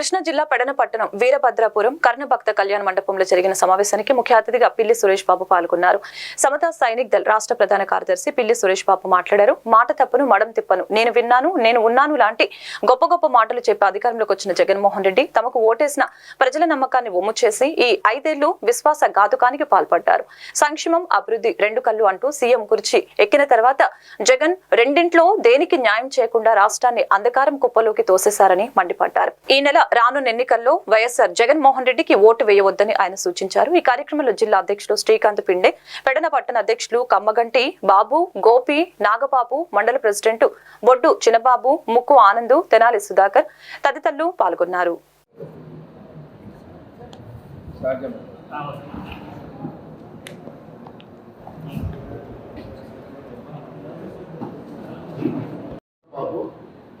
కృష్ణా జిల్లా పెడన పట్టణం వీరభద్రాపురం కర్ణభక్త కళ్యాణ మండపంలో జరిగిన సమావేశానికి ముఖ్య అతిథిగా పిల్లి సురేష్ బాబు పాల్గొన్నారు. సమతా సైనిక్ దళ్ రాష్ట్ర ప్రధాన కార్యదర్శి పిల్లి సురేష్ బాబు మాట్లాడారు. మాట తప్పును మడం తిప్పను. నేను విన్నాను నేను ఉన్నాను లాంటి గొప్ప గొప్ప మాటలు చెప్పి అధికారంలోకి వచ్చిన జగన్మోహన్ రెడ్డి తమకు ఓటేసిన ప్రజల నమ్మకాన్ని ఒమ్ము చేసి ఈ ఐదేళ్ళు విశ్వాస ఘాతుకానికి పాల్పడ్డారు. సంక్షేమం అభివృద్ధి రెండు కళ్ళు అంటూ సీఎం కుర్చీ ఎక్కిన తర్వాత జగన్ రెండింట్లో దేనికి న్యాయం చేయకుండా రాష్ట్రాన్ని అంధకారం కుప్పలోకి తోసేశారని మండిపడ్డారు. ఈ నెల రానున్న ఎన్నికల్లో వైఎస్ఆర్ జగన్మోహన్ రెడ్డికి ఓటు వేయవద్దని ఆయన సూచించారు. ఈ కార్యక్రమంలో జిల్లా అధ్యక్షులు శ్రీకాంత్ పిండే పెడన పట్టణ అధ్యక్షులు కమ్మగంటి బాబు గోపి నాగబాబు మండల ప్రెసిడెంట్ బొడ్డు చిన్నబాబు ముక్కు ఆనందు తెనాలి సుధాకర్ తదితరులు పాల్గొన్నారు.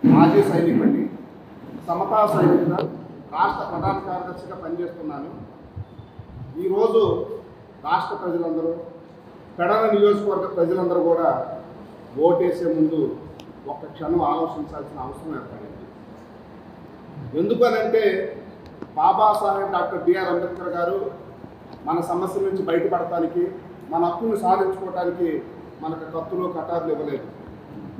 మాజీ సైనికుడిని సమతా సైనికుల రాష్ట్ర ప్రధాన కార్యదర్శిగా పనిచేస్తున్నాను. ఈరోజు రాష్ట్ర ప్రజలందరూ పెడల నియోజకవర్గ ప్రజలందరూ కూడా ఓటేసే ముందు ఒక్క క్షణం ఆలోచించాల్సిన అవసరం ఏర్పడింది. ఎందుకనంటే బాబాసాహెబ్ డాక్టర్ బిఆర్ అంబేద్కర్ గారు మన సమస్యల నుంచి బయటపడటానికి మన హక్కును సాధించుకోవటానికి మనకు కత్తులు కటార్లు ఇవ్వలేదు.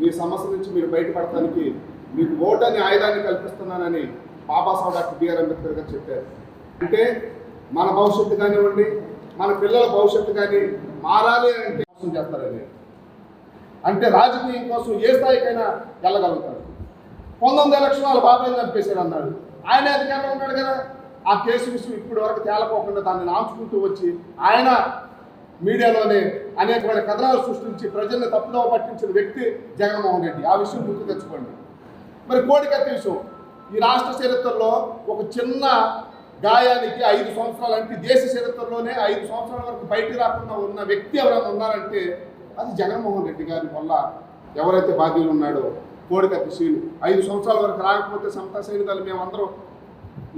మీ సమస్య నుంచి మీరు బయటపడటానికి మీకు ఓటు అనే ఆయుధాన్ని కల్పిస్తున్నానని బాబాసాహెబ్ డాక్టర్ బిఆర్ అంబేద్కర్ గారు చెప్పారు. అంటే మన భవిష్యత్తు కానివ్వండి మన పిల్లల భవిష్యత్తు కానీ మారాలి అంటే మోసం చేస్తారని. అంటే రాజకీయం కోసం ఏ స్థాయికైనా వెళ్ళగలుగుతారు. పంతొమ్మిది లక్షణాలు బాబాయ్ చంపేశారు అన్నాడు. ఆయన అధికారంలో ఉన్నాడు కదా. ఆ కేసు విషయం ఇప్పటి వరకు తేలకోకుండా దాన్ని నాంచుకుంటూ వచ్చి ఆయన మీడియాలోనే అనేకమైన కథనాలు సృష్టించి ప్రజల్ని తప్పుదోవ పట్టించిన వ్యక్తి జగన్మోహన్ రెడ్డి. ఆ విషయం గుర్తు తెచ్చుకోండి. మరి కోడికత్తి విషయం. ఈ రాష్ట్ర చరిత్రలో ఒక చిన్న గాయానికి ఐదు సంవత్సరాలు అంటే దేశ చరిత్రలోనే ఐదు సంవత్సరాల వరకు బయటికి రాకుండా ఉన్న వ్యక్తి ఎవరైనా ఉన్నారంటే అది జగన్మోహన్ రెడ్డి గారి వల్ల ఎవరైతే బాధ్యులు ఉన్నాడో కోడికత్తి శ్రీను ఐదు సంవత్సరాల వరకు రాకపోతే సమతా సైనికాలు మేమందరం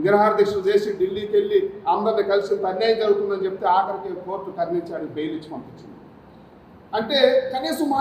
నిరహార దీక్షలు చేసి ఢిల్లీకి వెళ్ళి అందరిని కలిసి అన్యాయం జరుగుతుందని చెప్తే ఆఖరికి కోర్టు కర్ణించాడు బెయిల్ ఇచ్చి పంపించింది. అంటే కనీసం మా